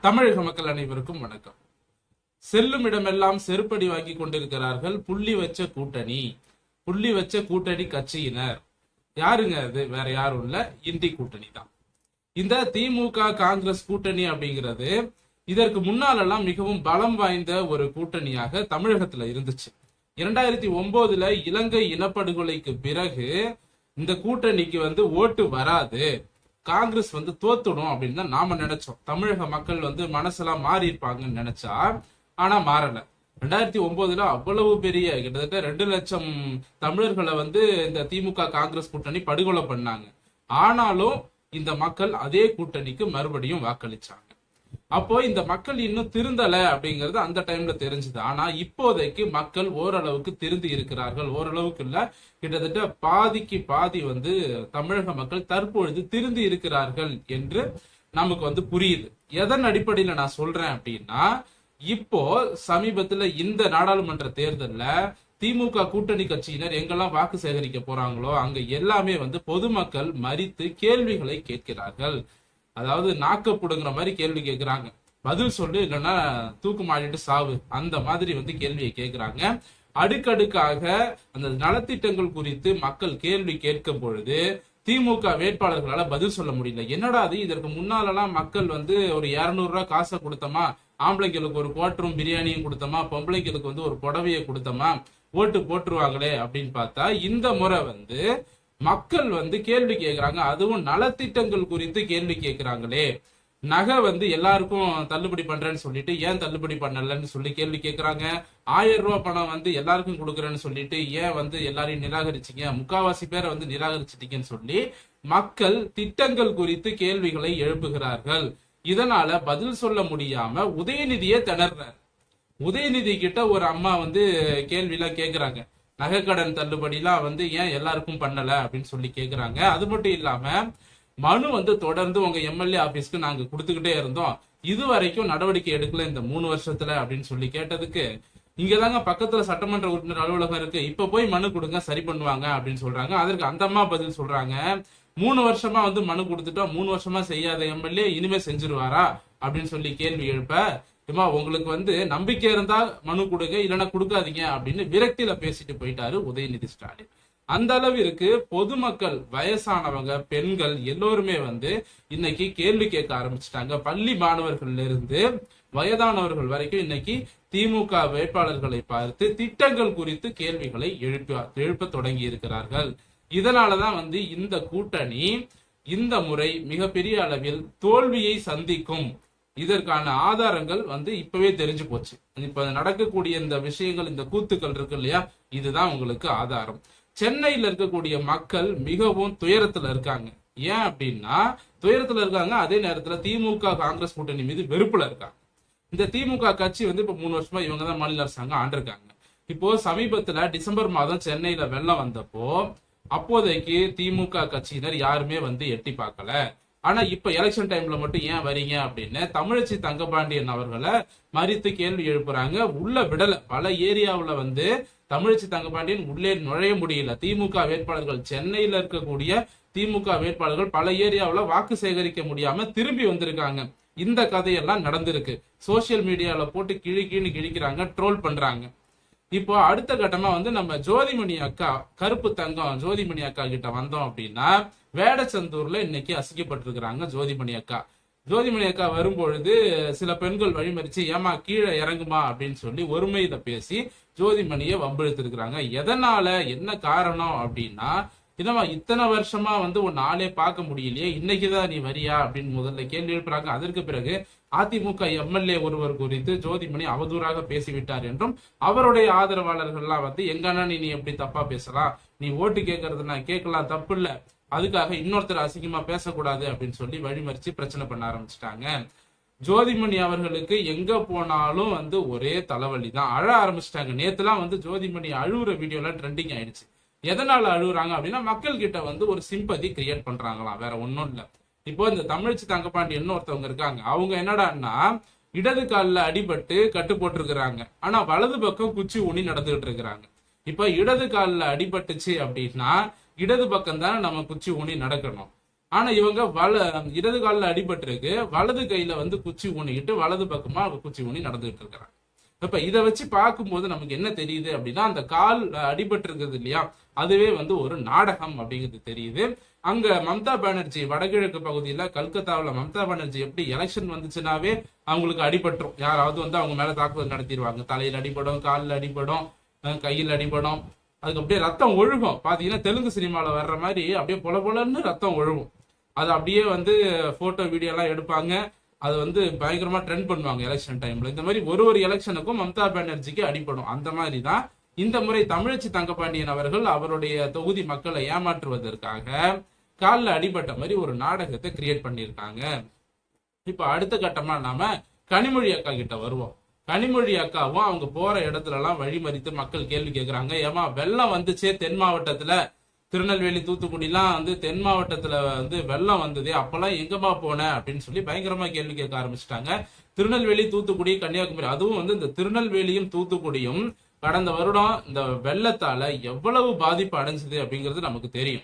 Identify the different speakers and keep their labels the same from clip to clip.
Speaker 1: தமிழக மக்கள் அனைவருக்கும் வணக்கம். செல்லும் இடமெல்லாம் செருப்படி வாங்கி கொண்டிருக்கிறார்கள் புள்ளி வச்ச கூட்டணி. புள்ளி வச்ச கூட்டணி கட்சியினர். யாருங்க அது? வேற யாரும் இல்ல. இந்தி கூட்டணி தான். இந்த திமுக காங்கிரஸ் கூட்டணி அப்படிங்கிறது இதற்கு முன்னாலெல்லாம் மிகவும் பலம் வாய்ந்த ஒரு கூட்டணியாக தமிழகத்துல இருந்துச்சு. இரண்டாயிரத்தி ஒன்பதுல இலங்கை இனப்படுகொலைக்கு பிறகு இந்த கூட்டணிக்கு வந்து ஓட்டு வராது. காங்கிரஸ் வந்து தோத்துடும் அப்படின்னு தான் நாம நினைச்சோம். தமிழக மக்கள் வந்து மனசெல்லாம் மாறி இருப்பாங்கன்னு நினைச்சா ஆனா மாறல. ரெண்டாயிரத்தி ஒன்பதுல அவ்வளவு பெரிய கிட்டத்தட்ட ரெண்டு லட்சம் தமிழர்களை வந்து இந்த திமுக காங்கிரஸ் கூட்டணி படுகொலை பண்ணாங்க. ஆனாலும் இந்த மக்கள் அதே கூட்டணிக்கு மறுபடியும் வாக்களிச்சாங்க. அப்போ இந்த மக்கள் இன்னும் திருந்தல அப்படிங்கிறது அந்த டைம்ல தெரிஞ்சது. ஆனா இப்போதைக்கு மக்கள் ஓரளவுக்கு திருந்தி இருக்கிறார்கள். ஓரளவுக்கு இல்ல. கிட்டத்தட்ட பாதிக்கு பாதி வந்து தமிழக மக்கள் தற்பொழுது திருந்தி இருக்கிறார்கள் என்று நமக்கு வந்து புரியுது. எதன் அடிப்படையில நான் சொல்றேன் அப்படின்னா இப்போ சமீபத்துல இந்த நாடாளுமன்ற தேர்தல்ல திமுக கூட்டணி கட்சியினர் எங்கெல்லாம் வாக்கு சேகரிக்க போறாங்களோ அங்க எல்லாமே வந்து பொதுமக்கள் மறித்து கேள்விகளை கேட்கிறார்கள். அதாவது நாக்க புடுங்குற மாதிரி கேள்வி கேட்கிறாங்க பதில் சொல்லு இல்லைன்னா தூக்கு சாவு. அந்த மாதிரி வந்து கேள்வியை கேட்கிறாங்க அடுக்கடுக்காக அந்த நலத்திட்டங்கள் குறித்து மக்கள் கேள்வி கேட்கும் பொழுது திமுக வேட்பாளர்களால பதில் சொல்ல முடியல. என்னடா அது? இதற்கு முன்னாலெல்லாம் மக்கள் வந்து ஒரு இரநூறுவா காசை கொடுத்தோமா? ஆம்பளைங்களுக்கு ஒரு குவாட்டரும் பிரியாணியும் கொடுத்தோமா? பொம்பளைங்களுக்கு வந்து ஒரு புடவையை கொடுத்தோமா? ஓட்டு போட்டுருவாங்களே அப்படின்னு பார்த்தா இந்த முறை வந்து மக்கள் வந்து கேள்வி கேட்கிறாங்க அதுவும் நலத்திட்டங்கள் குறித்து கேள்வி கேட்கிறாங்களே நகை வந்து எல்லாருக்கும் தள்ளுபடி பண்றேன்னு சொல்லிட்டு ஏன் தள்ளுபடி பண்ணலன்னு சொல்லி கேள்வி கேட்கறாங்க ஆயிரம் ரூபாய் பணம் வந்து எல்லாருக்கும் கொடுக்குறேன்னு சொல்லிட்டு ஏன் வந்து எல்லாரையும் நிராகரிச்சிங்க? முக்காவாசி பேரை வந்து நிராகரிச்சிட்டீங்கன்னு சொல்லி மக்கள் திட்டங்கள் குறித்து கேள்விகளை எழுப்புகிறார்கள். இதனால பதில் சொல்ல முடியாம உதயநிதியே திணறார் உதயநிதி கிட்ட ஒரு அம்மா வந்து கேள்வி எல்லாம் கேக்குறாங்க. நகைக்கடன் தள்ளுபடிலாம் வந்து ஏன் எல்லாருக்கும் பண்ணல அப்படின்னு சொல்லி கேக்குறாங்க. அது மட்டும் இல்லாம மனு வந்து தொடர்ந்து உங்க எம்எல்ஏ ஆபீஸ்க்கு நாங்க கொடுத்துக்கிட்டே இருந்தோம். இது வரைக்கும் நடவடிக்கை எடுக்கல இந்த மூணு வருஷத்துல அப்படின்னு சொல்லி கேட்டதுக்கு இங்கதாங்க பக்கத்துல சட்டமன்ற உறுப்பினர் அலுவலகம் இருக்கு இப்ப போய் மனு கொடுங்க சரி பண்ணுவாங்க அப்படின்னு சொல்றாங்க. அதற்கு அந்த அம்மா பதில் சொல்றாங்க மூணு வருஷமா வந்து மனு கொடுத்துட்டோம் மூணு வருஷமா செய்யாத எம்எல்ஏ இனிமே செஞ்சிருவாரா? அப்படின்னு சொல்லி கேள்வி எழுப்ப ஏமா உங்களுக்கு வந்து நம்பிக்கை இருந்தா மனு கொடுங்க இல்லைன்னா கொடுக்காதீங்க அப்படின்னு விரக்தியில பேசிட்டு போயிட்டாரு உதயநிதி ஸ்டாலின். அந்த அளவிற்கு பொதுமக்கள் வயசானவங்க பெண்கள் எல்லோருமே வந்து இன்னைக்கு கேள்வி கேட்க ஆரம்பிச்சிட்டாங்க. பள்ளி மாணவர்கள்ல இருந்து வயதானவர்கள் வரைக்கும் இன்னைக்கு திமுக வேட்பாளர்களை பார்த்து திட்டங்கள் குறித்து கேள்விகளை எழுப்ப எழுப்ப தொடங்கி இருக்கிறார்கள். இதனாலதான் வந்து இந்த கூட்டணி இந்த முறை மிகப்பெரிய அளவில் தோல்வியை சந்திக்கும். இதற்கான ஆதாரங்கள் வந்து இப்பவே தெரிஞ்சு போச்சு. இப்ப நடக்கக்கூடிய இந்த விஷயங்கள் இந்த கூத்துக்கள் இருக்கு இல்லையா? இதுதான் உங்களுக்கு ஆதாரம். சென்னையில இருக்கக்கூடிய மக்கள் மிகவும் துயரத்துல இருக்காங்க. ஏன் அப்படின்னா துயரத்துல இருக்காங்க அதே நேரத்துல திமுக காங்கிரஸ் கூட்டணி மீது வெறுப்புல இருக்காங்க. இந்த திமுக கட்சி வந்து இப்ப மூணு வருஷமா இவங்க தான் மாநில அரசாங்கம் ஆண்டிருக்காங்க. இப்போ சமீபத்துல டிசம்பர் மாதம் சென்னையில வெள்ளம் வந்தப்போ அப்போதைக்கு திமுக கட்சியினர் யாருமே வந்து எட்டி பார்க்கல. ஆனா இப்ப எலெக்ஷன் டைம்ல மட்டும் ஏன் வரீங்க அப்படின்னு தமிழச்சி தங்கபாண்டியன் அவர்களை மறித்து கேள்வி எழுப்புறாங்க. உள்ள விடல. பல ஏரியாவுல வந்து தமிழச்சி தங்கபாண்டியன் உள்ளே நுழைய முடியல. திமுக வேட்பாளர்கள் சென்னையில இருக்கக்கூடிய திமுக வேட்பாளர்கள் பல ஏரியாவுல வாக்கு சேகரிக்க முடியாம திரும்பி வந்திருக்காங்க. இந்த கதையெல்லாம் நடந்திருக்கு. சோசியல் மீடியால போட்டு கிழி கிழி கிழிக்கிறாங்க ட்ரோல் பண்றாங்க. இப்போ அடுத்த கட்டமா வந்து நம்ம ஜோதிமணி அக்கா கருப்பு தங்கம் ஜோதிமணி அக்கா கிட்ட வந்தோம் அப்படின்னா வேடச்சந்தூர்ல இன்னைக்கு அசிக்கப்பட்டிருக்கிறாங்க ஜோதிமணி அக்கா. ஜோதிமணி அக்கா வரும்பொழுது சில பெண்கள் வழிமறிச்சு ஏமா கீழே இறங்குமா? அப்படின்னு சொல்லி ஒருமையில பேசி ஜோதிமணியை வம்பிழுத்திருக்கிறாங்க. எதனால? என்ன காரணம் அப்படின்னா இதமா இத்தனை வருஷமா வந்து உன் ஆளே பார்க்க முடியலையே இன்னைக்குதான் நீ வரியா? அப்படின்னு முதல்ல கேள்வி எழுப்புறாங்க. அதற்கு பிறகு அதிமுக எம்எல்ஏ ஒருவர் குறித்து ஜோதிமணி அவதூறாக பேசிவிட்டார் என்றும் அவருடைய ஆதரவாளர்கள்லாம் வந்து எங்க அண்ணன் நீ எப்படி தப்பா பேசலாம்? நீ ஓட்டு கேட்கறது நான் கேட்கலாம் தப்பு இல்ல. அதுக்காக இன்னொருத்தர் அசிங்கமா பேசக்கூடாது அப்படின்னு சொல்லி வழிமறிச்சு பிரச்சனை பண்ண ஆரம்பிச்சிட்டாங்க. ஜோதிமணி அவர்களுக்கு எங்க போனாலும் வந்து ஒரே தலைவலி தான் அழ ஆரம்பிச்சிட்டாங்க. நேத்துலாம் வந்து ஜோதிமணி அழுவுற வீடியோலாம் ட்ரெண்டிங் ஆயிடுச்சு. எதனால அழுகுறாங்க அப்படின்னா மக்கள் கிட்ட வந்து ஒரு சிம்பதி கிரியேட் பண்றாங்களாம். வேற ஒன்றும் இல்ல. இப்போ இந்த தமிழ்ச்சி தங்கப்பாண்டியன்னு ஒருத்தவங்க இருக்காங்க. அவங்க என்னடான்னா இடது காலில் அடிபட்டு கட்டு போட்டிருக்கிறாங்க. ஆனா வலது பக்கம் குச்சி ஊனி நடந்துகிட்டு இருக்கிறாங்க. இப்ப இடது காலில் அடிபட்டுச்சு அப்படின்னா இடது பக்கம் தானே நம்ம குச்சி ஊனி நடக்கணும். ஆனா இவங்க வல இடது காலில் அடிபட்டிருக்கு. வலது கையில வந்து குச்சி ஊனிக்கிட்டு வலது பக்கமா குச்சி ஊனி நடந்துகிட்டு இருக்கிறாங்க. இப்ப இதை வச்சு பார்க்கும்போது நமக்கு என்ன தெரியுது அப்படின்னா அந்த கால் அடிபட்டு இருக்குது இல்லையா? அதுவே வந்து ஒரு நாடகம் அப்படிங்கிறது தெரியுது. அங்க மம்தா பானர்ஜி வடகிழக்கு பகுதியில கல்கத்தாவில் மம்தா பானர்ஜி எப்படி எலெக்ஷன் வந்துச்சுனாவே அவங்களுக்கு அடிபட்டுரும். யாராவது வந்து அவங்க மேல தாக்குதல் நடத்திடுவாங்க. தலையில் அடிபடும் காலில் அடிபடும் கையில் அடிபடும். அதுக்கு அப்படியே ரத்தம் ஒழுகும். பாத்தீங்கன்னா தெலுங்கு சினிமாவில் வர்ற மாதிரி அப்படியே பொல பொலன்னு ரத்தம் ஒழுகும். அது அப்படியே வந்து போட்டோ வீடியோ எல்லாம் எடுப்பாங்க. அது வந்து பயங்கரமா ட்ரெண்ட் பண்ணுவாங்க எலெக்ஷன் டைம்ல இந்த மாதிரி ஒரு ஒரு எலெக்ஷனுக்கும் மம்தா பானர்ஜிக்கு அடிபடும். அந்த மாதிரி தான் இந்த முறை தமிழச்சி தங்கப்பாண்டியன் அவர்கள் அவருடைய தொகுதி மக்களை ஏமாற்றுவதற்காக காலில் அடிபட்ட மாதிரி ஒரு நாடகத்தை கிரியேட் பண்ணியிருக்காங்க. இப்ப அடுத்த கட்டமா நாம கனிமொழி அக்கா கிட்ட வருவோம். கனிமொழி அக்காவும் அவங்க போற இடத்துல எல்லாம் வழிமறித்து மக்கள் கேள்வி கேட்குறாங்க ஏமா வெள்ளம் வந்துச்சே தென் மாவட்டத்துல. திருநெல்வேலி தூத்துக்குடிலாம் வந்து தென் மாவட்டத்துல வந்து வெள்ளம் வந்தது அப்பெல்லாம் எங்கம்மா போன? அப்படின்னு சொல்லி பயங்கரமா கேள்வி கேட்க ஆரம்பிச்சிட்டாங்க. திருநெல்வேலி தூத்துக்குடி கன்னியாகுமரி அதுவும் வந்து இந்த திருநெல்வேலியும் தூத்துக்குடியும் கடந்த வருடம் இந்த வெள்ளத்தால எவ்வளவு பாதிப்பு அடைஞ்சது அப்படிங்கிறது நமக்கு தெரியும்.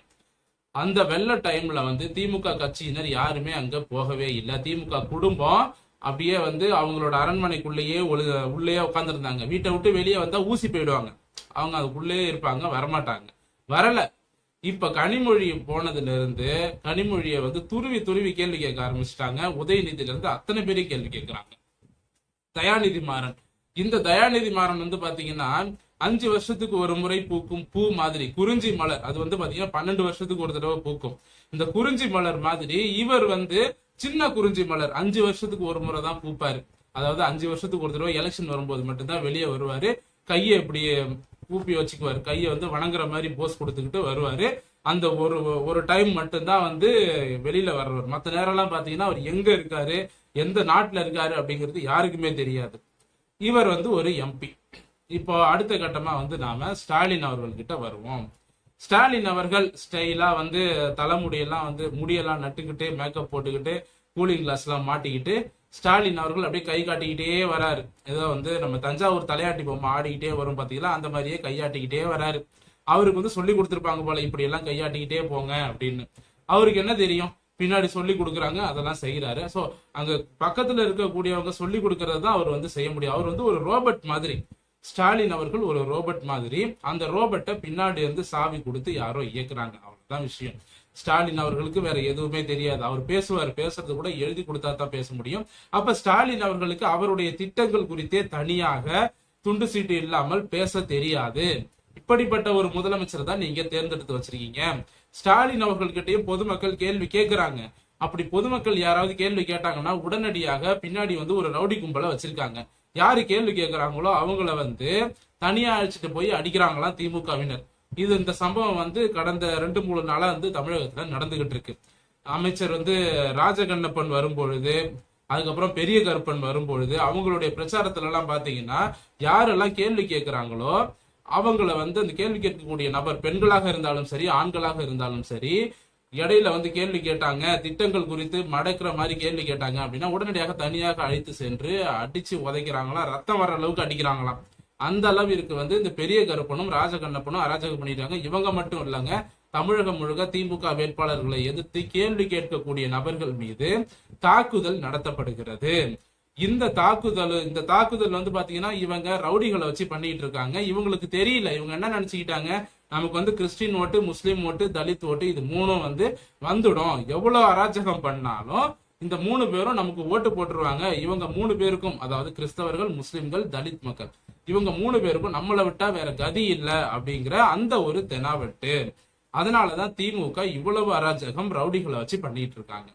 Speaker 1: அந்த வெள்ள டைம்ல வந்து திமுக கட்சியினர் யாருமே அங்க போகவே இல்லை. திமுக குடும்பம் அப்படியே வந்து அவங்களோட அரண்மனைக்குள்ளேயே ஒளு- உள்ளேயே உட்காந்துருந்தாங்க வீட்டை விட்டு வெளியே வந்தா ஊசி போயிடுவாங்க. அவங்க அதுக்குள்ளேயே இருப்பாங்க வரமாட்டாங்க. வரல. இப்ப கனிமொழி போனதுல இருந்து கனிமொழியை வந்து துருவி துருவி கேள்வி கேட்க ஆரம்பிச்சிட்டாங்க. உதயநிதியில இருந்து அத்தனை பேரையும் கேள்வி கேட்கிறாங்க. தயாநிதி மாறன். இந்த தயாநிதி மாறன் வந்து பாத்தீங்கன்னா அஞ்சு வருஷத்துக்கு ஒரு முறை பூக்கும் பூ மாதிரி குறிஞ்சி மலர். அது வந்து பாத்தீங்கன்னா பன்னெண்டு வருஷத்துக்கு ஒரு தடவை பூக்கும். இந்த குறிஞ்சி மலர் மாதிரி இவர் வந்து சின்ன குறிஞ்சி மலர். அஞ்சு வருஷத்துக்கு ஒரு முறை தான் பூப்பாரு. அதாவது அஞ்சு வருஷத்துக்கு ஒரு தடவை எலெக்ஷன் வரும்போது மட்டும்தான் வெளியே வருவாரு. கையை இப்படி கூப்பி வச்சுக்குவாரு. கையை வந்து வணங்குற மாதிரி போஸ் கொடுத்துக்கிட்டு வருவாரு. அந்த ஒரு ஒரு டைம் மட்டும்தான் வந்து வெளியில வர்றவர். மற்ற நேரம்லாம் பாத்தீங்கன்னா அவர் எங்க இருக்காரு எந்த நாட்டுல இருக்காரு அப்படிங்கிறது யாருக்குமே தெரியாது. இவர் வந்து ஒரு எம்பி இப்போ அடுத்த கட்டமா வந்து நாம ஸ்டாலின் அவர்கள்கிட்ட வருவோம். ஸ்டாலின் அவர்கள் ஸ்டைலா வந்து தலைமுடியெல்லாம் வந்து முடியெல்லாம் நட்டுக்கிட்டு மேக்கப் போட்டுக்கிட்டு கூலிங் கிளாஸ் எல்லாம் மாட்டிக்கிட்டு ஸ்டாலின் அவர்கள் அப்படியே கை காட்டிக்கிட்டே வராரு. ஏதோ வந்து நம்ம தஞ்சாவூர் தலையாட்டி பொம்மை ஆடிக்கிட்டே வரும் பார்த்தீங்களா அந்த மாதிரியே கையாட்டிக்கிட்டே வராரு. அவருக்கு வந்து சொல்லி கொடுத்துருப்பாங்க போல இப்படி எல்லாம் கையாட்டிக்கிட்டே போங்க அப்படின்னு. அவருக்கு என்ன தெரியும்? பின்னாடி சொல்லி கொடுக்குறாங்க அதெல்லாம் செய்யறாரு சோ அங்க பக்கத்துல இருக்கக்கூடியவங்க சொல்லி கொடுக்கறது தான் அவர் வந்து செய்ய முடியும். அவர் வந்து ஒரு ரோபோட் மாதிரி. ஸ்டாலின் அவர்கள் ஒரு ரோபோட் மாதிரி. அந்த ரோபோட்டை பின்னாடி இருந்து சாவி கொடுத்து யாரோ இயக்குறாங்க. அவ்வளவுதான் விஷயம். ஸ்டாலின் அவர்களுக்கு வேற எதுவுமே தெரியாது. அவர் பேசுவார் பேசுறது கூட எழுதி கொடுத்தா தான் பேச முடியும். அப்ப ஸ்டாலின் அவர்களுக்கு அவருடைய திட்டங்கள் குறித்தே தனியாக துண்டு சீட்டு இல்லாமல் பேச தெரியாது. இப்படிப்பட்ட ஒரு முதலமைச்சர் தான் நீங்க தேர்ந்தெடுத்து வச்சிருக்கீங்க. ஸ்டாலின் அவர்கள்கிட்டயும் பொதுமக்கள் கேள்வி கேட்கிறாங்க அப்படி பொதுமக்கள் யாராவது கேள்வி கேட்டாங்கன்னா உடனடியாக பின்னாடி வந்து ஒரு ரவுடி கும்பலை வச்சிருக்காங்க. யாரு கேள்வி கேட்கிறாங்களோ அவங்கள வந்து தனியா அழைச்சிட்டு போய் அடிக்கிறாங்களாம் திமுகவினர். இது இந்த சம்பவம் வந்து கடந்த ரெண்டு மூணு நாளா வந்து தமிழகத்துல நடந்துகிட்டு இருக்கு அமைச்சர் வந்து ராஜகண்ணப்பன் வரும்பொழுது அதுக்கப்புறம் பெரிய கருப்பன் வரும்பொழுது அவங்களுடைய பிரச்சாரத்துல எல்லாம் பாத்தீங்கன்னா யாரெல்லாம் கேள்வி கேட்கிறாங்களோ அவங்கள வந்து அந்த கேள்வி கேட்கக்கூடிய நபர் பெண்களாக இருந்தாலும் சரி ஆண்களாக இருந்தாலும் சரி இடையில வந்து கேள்வி கேட்டாங்க திட்டங்கள் குறித்து மடக்கிற மாதிரி கேள்வி கேட்டாங்க அப்படின்னா உடனடியாக தனியாக அழைத்து சென்று அடிச்சு உதைக்கிறாங்களாம் ரத்தம் வர அளவுக்கு அடிக்கிறாங்களாம். அந்த அளவிற்கு வந்து இந்த பெரிய கருப்பனும் ராஜகண்ணப்பனும் அராஜகம் பண்ணிட்டாங்க. இவங்க மட்டும் இல்லைங்க. தமிழகம் முழுக்க திமுக வேட்பாளர்களை எதிர்த்து கேள்வி கேட்கக்கூடிய நபர்கள் மீது தாக்குதல் நடத்தப்படுகிறது. இந்த தாக்குதல் இந்த தாக்குதல் வந்து பாத்தீங்கன்னா இவங்க ரவுடிகளை வச்சு பண்ணிட்டு இருக்காங்க. இவங்களுக்கு தெரியல. இவங்க என்ன நினைச்சுக்கிட்டாங்க? நமக்கு வந்து கிறிஸ்டின் ஓட்டு முஸ்லீம் ஓட்டு தலித் ஓட்டு இது மூணும் வந்து வந்துடும். எவ்வளவு அராஜகம் பண்ணாலும் இந்த மூணு பேரும் நமக்கு ஓட்டு போட்டுருவாங்க. இவங்க மூணு பேருக்கும் அதாவது கிறிஸ்தவர்கள் முஸ்லிம்கள் தலித் மக்கள். இவங்க மூணு பேருக்கும் நம்மளை விட்டா வேற கதி இல்லை அப்படிங்கிற அந்த ஒரு தெனாவட்டு. அதனாலதான் திமுக இவ்வளவு அராஜகம் ரவுடிகளை வச்சு பண்ணிட்டு இருக்காங்க.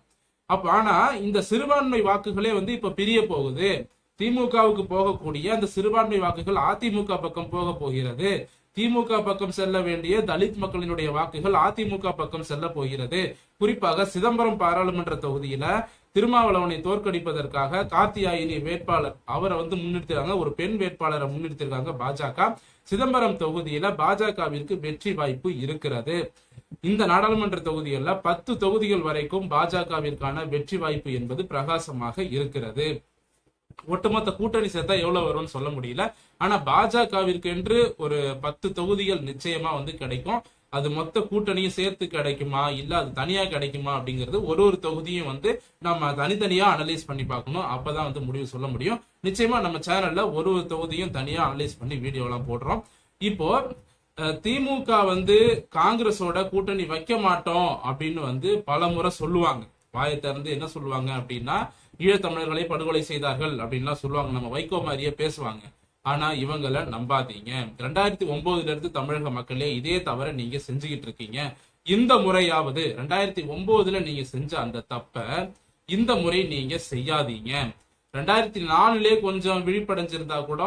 Speaker 1: அப்ப ஆனா இந்த சிறுபான்மை வாக்குகளே வந்து இப்ப பிரிய போகுது. திமுகவுக்கு போகக்கூடிய அந்த சிறுபான்மை வாக்குகள் அதிமுக பக்கம் போக போகிறது. திமுக பக்கம் செல்ல வேண்டிய தலித் மக்களினுடைய வாக்குகள் அதிமுக பக்கம் செல்ல போகிறது. குறிப்பாக சிதம்பரம் பாராளுமன்ற தொகுதியில திருமாவளவனை தோற்கடிப்பதற்காக கார்த்தியாயினி வேட்பாளர் அவரை வந்து முன்னிறுத்திருக்காங்க. ஒரு பெண் வேட்பாளரை முன்னிறுத்திருக்காங்க பாஜக. சிதம்பரம் தொகுதியில பாஜகவிற்கு வெற்றி வாய்ப்பு இருக்கிறது. இந்த நாடாளுமன்ற தொகுதிகளில் பத்து தொகுதிகள் வரைக்கும் பாஜகவிற்கான வெற்றி வாய்ப்பு என்பது பிரகாசமாக இருக்கிறது. ஒட்டுமொத்த கூட்டணி சேர்த்தா எவ்வளவு வரும்னு சொல்ல முடியல. ஆனா பாஜகவிற்கு என்று ஒரு பத்து தொகுதிகள் நிச்சயமா வந்து கிடைக்கும். அது மொத்த கூட்டணியும் சேர்த்து கிடைக்குமா? இல்ல அது தனியா கிடைக்குமா அப்படிங்கிறது ஒரு ஒரு தொகுதியும் வந்து நம்ம தனித்தனியா அனலைஸ் பண்ணி பார்க்கணும். அப்பதான் வந்து முடிவு சொல்ல முடியும். நிச்சயமா நம்ம சேனல்ல ஒரு ஒரு தொகுதியும் தனியா அனலைஸ் பண்ணி வீடியோ எல்லாம் போடுறோம். இப்போ திமுக வந்து காங்கிரஸோட கூட்டணி வைக்க மாட்டோம் அப்படின்னு வந்து பல முறை சொல்லுவாங்க. வாயை திறந்து என்ன சொல்லுவாங்க அப்படின்னா ஈழத்தமிழர்களை படுகொலை செய்தார்கள் அப்படின்லாம் சொல்லுவாங்க. நம்ம வைகோ மாதிரியே பேசுவாங்க. ஆனா இவங்களை நம்பாதீங்க. ரெண்டாயிரத்தி ஒன்பதுல இருந்து தமிழக மக்களே இதே தவிர நீங்க செஞ்சுக்கிட்டு இருக்கீங்க. இந்த முறையாவது ரெண்டாயிரத்தி ஒன்பதுல நீங்க செஞ்ச அந்த தப்ப இந்த முறை நீங்க செய்யாதீங்க. ரெண்டாயிரத்தி நாலுலே கொஞ்சம் விழிப்படைஞ்சிருந்தா கூட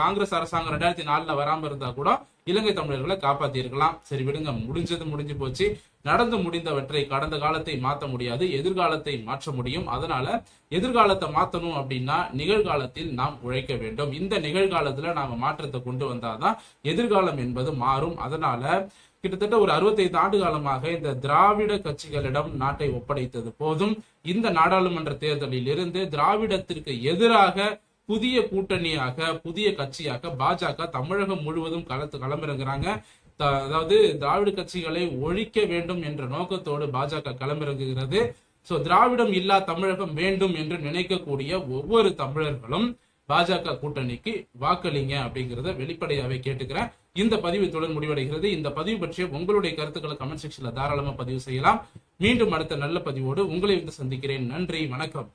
Speaker 1: காங்கிரஸ் அரசாங்கம் ரெண்டாயிரத்தி நாலுல வராம இருந்தா கூட இலங்கை தமிழர்களை காப்பாத்தியிருக்கலாம். சரி விடுங்க முடிஞ்சது முடிஞ்சு போச்சு. நடந்து முடிந்தவற்றை கடந்த காலத்தை மாற்ற முடியாது எதிர்காலத்தை மாற்ற முடியும். அதனால எதிர்காலத்தை மாற்றணும் அப்படின்னா நிகழ்காலத்தில் நாம் உழைக்க வேண்டும். இந்த நிகழ்காலத்துல நாம மாற்றத்தை கொண்டு வந்தாதான் எதிர்காலம் என்பது மாறும். அதனால கிட்டத்தட்ட ஒரு 65 ஆண்டு காலமாக இந்த திராவிட கட்சிகளிடம் நாட்டை ஒப்படைத்தது போதும். இந்த நாடாளுமன்ற தேர்தலில் இருந்து திராவிடத்திற்கு எதிராக புதிய கூட்டணியாக புதிய கட்சியாக பாஜக தமிழகம் முழுவதும் களத்து களமிறங்குறாங்க. அதாவது திராவிட கட்சிகளை ஒழிக்க வேண்டும் என்ற நோக்கத்தோடு பாஜக களமிறங்குகிறது. சோ திராவிடம் இல்லா தமிழகம் வேண்டும் என்று நினைக்கக்கூடிய ஒவ்வொரு தமிழர்களும் பாஜக கூட்டணிக்கு வாக்களிங்க அப்படிங்கறத வெளிப்படையாவே கேட்டுக்கிறேன். இந்த பதிவு இத்துடன் முடிவடைகிறது. இந்த பதிவு பற்றிய உங்களுடைய கருத்துக்களை கமெண்ட் செக்ஷன்ல தாராளமா பதிவு செய்யலாம். மீண்டும் அடுத்த நல்ல பதிவோடு உங்களை வந்து சந்திக்கிறேன். நன்றி. வணக்கம்.